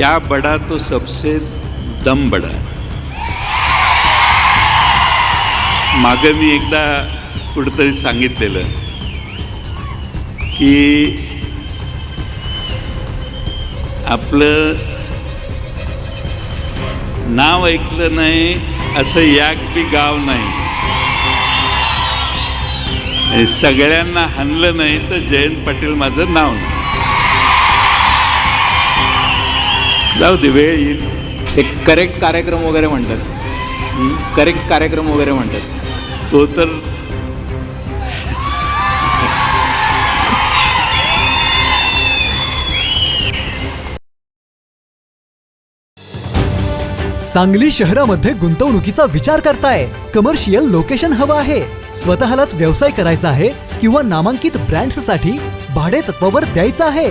क्या बड़ा तो सबसे दम बड़ा? मागं मी एकदा कुठंतरी सांगितलेलं की आपलं नाव ऐकलं नाही असं याक बी गाव नाही. सगळ्यांना हाणलं नाही तर जयंत पाटील माझं नाव नाही. जाऊ दे वेळ येईल. ते करेक्ट कार्यक्रम वगैरे म्हणतात. करेक्ट कार्यक्रम वगैरे म्हणतात. तो तर सांगली शहरामध्ये गुंतवणुकीचा विचार करताय. कमर्शियल लोकेशन हवं आहे. स्वतःलाच व्यवसाय करायचा आहे किंवा नामांकित ब्रँड्ससाठी भाडे तत्वावर द्यायचं आहे.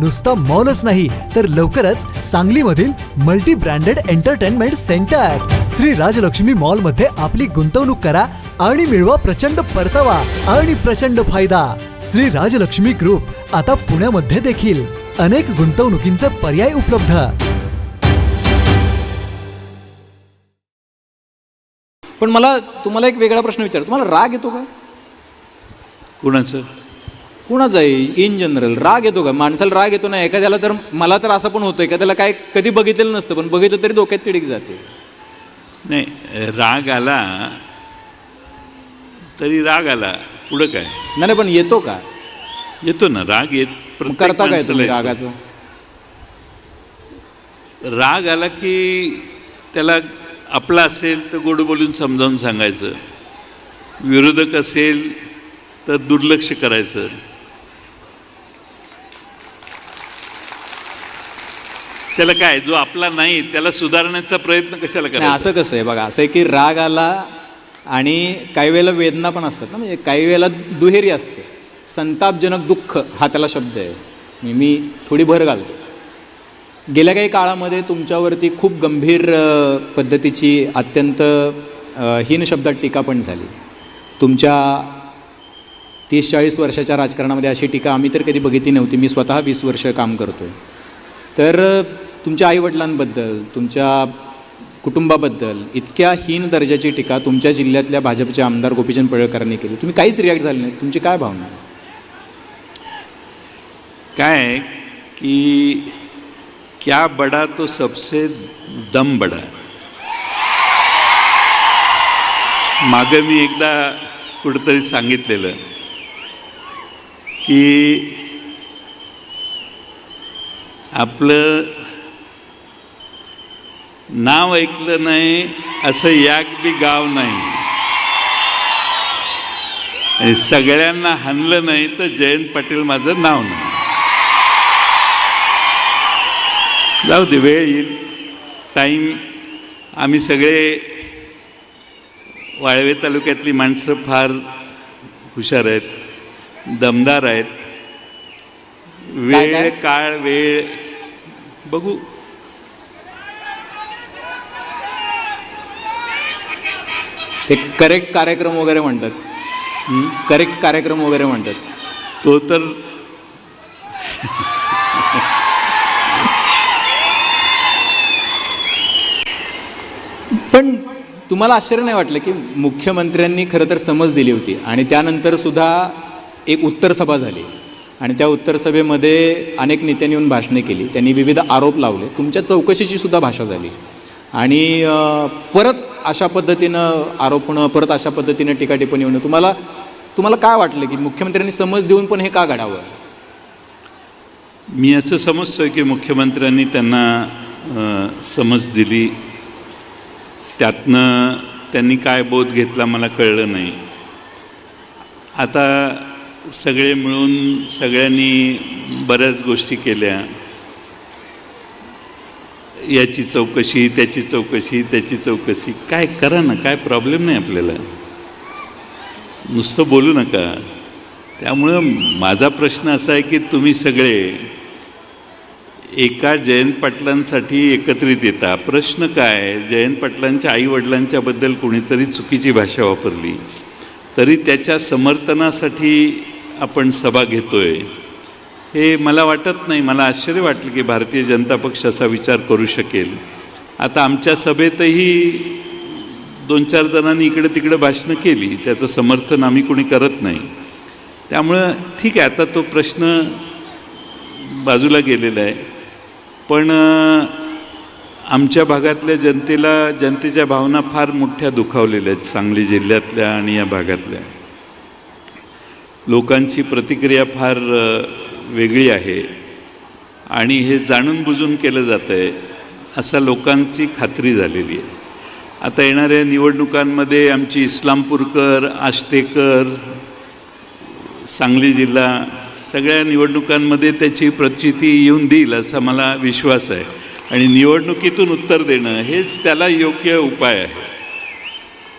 नुसता मॉलच नाही तर लवकरच सांगलीमधील multi branded entertainment centre Shri Rajalakshmi मॉलमध्ये आपली गुंतवणूक करा आणि मिळवा प्रचंड परतावा आणि प्रचंड फायदा. श्री राजलक्ष्मी ग्रुप आता पुण्यामध्ये देखील अनेक गुंतवणुकींचे पर्याय उपलब्ध. पण मला तुम्हाला एक वेगळा प्रश्न विचार तुम्हाला राग येतो का? कुणाचं? कुणाचा आहे इन जनरल राग येतो का? माणसाला राग येतो ना एखाद्याला तर मला तर असं पण होतं एखाद्याला काय कधी बघितलेलं नसतं पण बघितलं तरी डोक्यात तिडीक जाते. नाही राग आला तरी राग आला. पुढं काय? नाही पण येतो का? येतो ना राग येत करता काय तुम्ही. रागाचं? राग आला की त्याला आपला असेल तर गोड बोलून समजावून सांगायचं. विरोधक असेल तर दुर्लक्ष करायचं. त्याला काय जो आपला नाही त्याला सुधारण्याचा प्रयत्न कशाला नाही करायचा? असं कसं आहे बघा असं आहे की राग आला आणि काही वेळेला वेदना पण असतात ना म्हणजे काही वेळेला दुहेरी असते. संतापजनक दुःख हा त्याला शब्द आहे. मी- मी थोडी भर घालतो. गेल्या काही काळामध्ये तुमच्यावरती खूप गंभीर पद्धतीची अत्यंत हीन शब्दात टीका पण झाली. तुमच्या तीस चाळीस वर्षाच्या राजकारणामध्ये अशी टीका आम्ही तर कधी बघितली नव्हती. मी स्वतः वीस वर्ष काम करतो आहे तर तुमच्या आईवडिलांबद्दल तुमच्या कुटुंबाबद्दल इतक्या हीन दर्जाची टीका तुमच्या जिल्ह्यातल्या भाजपचे आमदार गोपीचंद पडळकरांनी केली. तुम्ही काहीच रिॲक्ट झाले नाही. तुमची काय भावना आहे? काय की क्या बड़ा तो सबसे दम बड़ा मागं मी एकदा कुठंतरी सांगितलेलं की आपलं नाव ऐकलं नाही असं याक बी गाव नाही. सगळ्यांना हाणलं नाही तर जयंत पाटील माझं नाव नाही. जाऊ दे वेळ येईल. टाईम आम्ही सगळे वाळवे तालुक्यातली माणसं फार हुशार आहेत दमदार आहेत. वेळ? काळ वेळ बघू. ते करेक्ट कार्यक्रम वगैरे म्हणतात. करेक्ट कार्यक्रम वगैरे म्हणतात. तो तर पण तुम्हाला आश्चर्य नाही वाटलं की मुख्यमंत्र्यांनी खरं तर समज दिली होती आणि त्यानंतर सुद्धा एक उत्तर सभा झाली. आणि त्या उत्तर सभेमध्ये अनेक नेत्यांनी येऊन भाषणे केली. त्यांनी विविध आरोप लावले. तुमच्या चौकशीची सुद्धा भाषा झाली. आणि परत अशा पद्धतीनं आरोप होणं परत अशा पद्धतीनं टीकाटिप्पणी होणं तुम्हाला तुम्हाला काय वाटलं की मुख्यमंत्र्यांनी समज देऊन पण हे का घडावं? मी असं समजतोय की मुख्यमंत्र्यांनी त्यांना समज दिली. त्यातनं त्यांनी काय बोध घेतला मला कळलं नाही. आता सगळे मिळून सगळ्यांनी बऱ्याच गोष्टी केल्या. याची चौकशी त्याची चौकशी त्याची चौकशी. काय करा ना काय प्रॉब्लेम नाही आपल्याला. नुसतं बोलू नका. त्यामुळं माझा प्रश्न असा आहे की तुम्ही सगळे एका जयंत पाटलांसाठी एकत्रित येता. प्रश्न काय? जयंत पाटलांच्या आईवडिलांच्याबद्दल कोणीतरी चुकीची भाषा वापरली. तरी त्याच्या समर्थनासाठी आपण सभा घेतो आहे हे मला वाटत नाही मला आश्चर्य वाटलं की भारतीय जनता पक्ष असा विचार करू शकेल. आता आमच्या सभेतही दोन चार जणांनी इकडे तिकडे भाषणं केली त्याचं समर्थन आम्ही कोणी करत नाही. त्यामुळं ठीक आहे आता तो प्रश्न बाजूला गेलेला आहे. पण आमच्या भागातल्या जनतेला जनतेच्या भावना फार मोठ्या दुखावलेल्या आहेत सांगली जिल्ह्यातल्या आणि या भागातल्या. लोकांची प्रतिक्रिया फार वेगळी आहे. आणि हे जाणून बुजून केलं जातं आहे असा लोकांची खात्री झालेली आहे. आता येणाऱ्या निवडणुकांमध्ये आमची इस्लामपूरकर आष्टेकर सांगली जिल्हा सगळ्या निवडणुकांमध्ये त्याची प्रचिती येऊन देईल असा मला विश्वास आहे. आणि निवडणुकीतून उत्तर देणं हेच त्याला योग्य उपाय आहे.